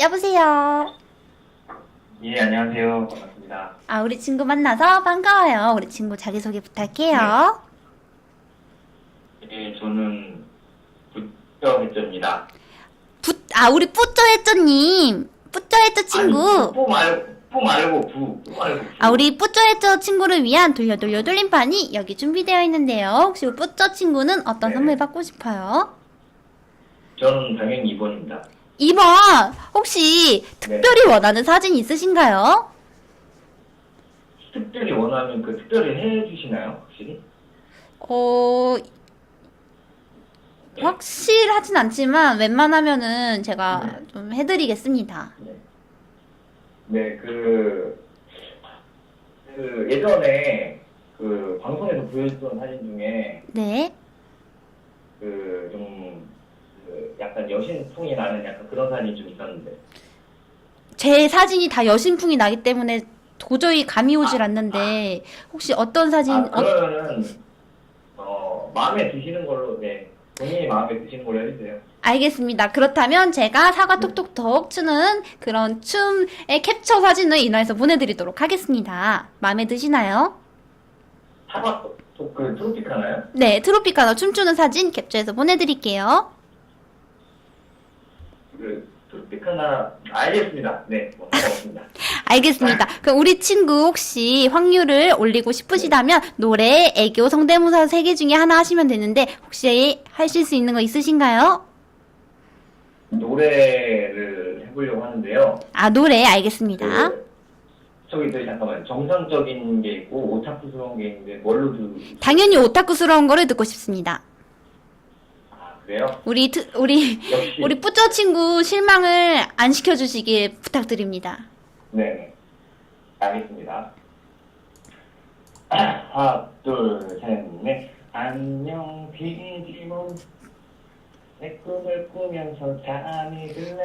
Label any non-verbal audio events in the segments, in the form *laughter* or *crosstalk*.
여보세요. 예, 안녕하세요. 반갑습니다. 아, 우리 친구 만나서 반가워요. 우리 친구 자기소개 부탁해요. 예, 저는 부처해입니다 부, 아, 우리 뿌쩌했죠님. 뿌쩌했죠 친구. 뿌 말고, 뿌 말고, 부. 뿌 말고. 부. 아, 우리 뿌쩌했죠 친구를 위한 돌려 돌려 돌림판이 여기 준비되어 있는데요. 혹시 우리 뿌쩌 친구는 어떤 네. 선물 받고 싶어요? 저는 당연히 2번입니다. 2번, 혹시 특별히 원하는 사진 있으신가요? 특별히 원하면 그 특별히 해주시나요? 확실히? 어, 확실하진 않지만 웬만하면은 제가 네. 좀 해드리겠습니다. 네. 네, 그, 그, 예전에 그 방송에서 보여줬던 사진 중에 네. 그, 좀, 그 약간 여신풍이 나는 약간 그런 사진이 좀 있었는데. 제 사진이 다 여신풍이 나기 때문에 도저히 감이 오질 않는데 혹시 어떤 사진 아, 어, 그러면은, 어, 마음에 드시는 걸로, 네. 본인이 마음에 드시는 걸로 해주세요. 알겠습니다. 그렇다면 제가 사과 톡톡톡 추는 그런 춤의 캡처 사진을 인화해서 보내드리도록 하겠습니다. 마음에 드시나요? 사과, 또, 그, 트로픽 하나요? 네, 트로피카너 춤추는 사진 캡처해서 보내드릴게요. 그, 하나, 알겠습니다. 네, 뭐, 상관없습니다. *laughs* 알겠습니다. 그럼 우리 친구 혹시 확률을 올리고 싶으시다면 노래, 애교, 성대모사 세 개 중에 하나 하시면 되는데 혹시 하실 수 있는 거 있으신가요? 노래를 해보려고 하는데요. 아, 노래 알겠습니다. 그, 저기, 저기, 잠깐만. 정상적인 게 있고, 오타쿠스러운 게 있는데, 뭘로 들, 당연히 오타쿠스러운 거를 듣고 싶습니다. 아, 그래요? 우리 트- 우리 역시. 우리 뿌쩌 친구 실망을 안 시켜주시길 부탁드립니다. 네. 알겠습니다. 하나, 둘, 셋, 넷. 안녕, 비지몬. 내 꿈을 꾸면서 잠이 들래.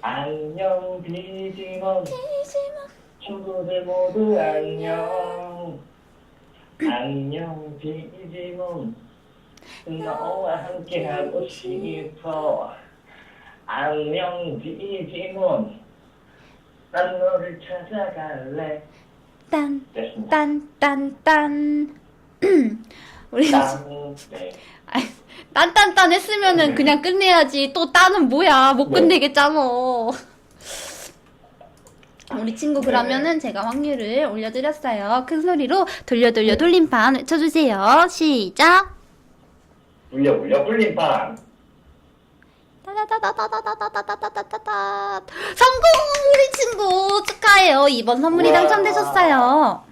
안녕, 비지몬. 친구들 모두 안녕. 안녕, 비지몬. 너와 함께 하고 싶어. 안녕, 비지몬. 난 너를 찾아갈래. 딴, 됐습니다. 딴, 딴, 딴. *clears throat* 우리 딴, 네. 딴딴딴 했으면은 그냥 끝내야지. 또 딴은 뭐야? 못 네. 끝내겠잖아. *laughs* 우리 친구 네. 그러면은 제가 확률을 올려드렸어요. 큰 소리로 돌려 돌려 돌림판 외쳐주세요. 시작. 울려, 울려, 꿀림빵. 따다다다다다다다다다다다 성공 우리 친구 축하해요. 이번 선물이 우와. 당첨되셨어요.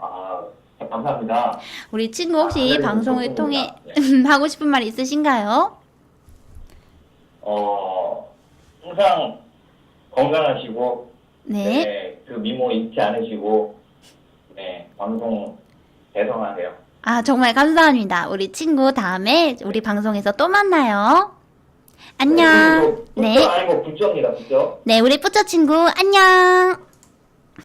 아, 감사합니다. 우리 친구 혹시 아, 네, 방송을. 통해 *laughs* 하고 싶은 말 있으신가요? 어, 항상 건강하시고, 네. 네, 그 미모 잊지 않으시고, 네, 방송 대성하세요. 아 정말 감사합니다. 우리 친구 다음에 우리 방송에서 또 만나요. 안녕. 네. 네. 아니고 부처입니다, 부처. 네, 우리 뿌쩌 친구 안녕.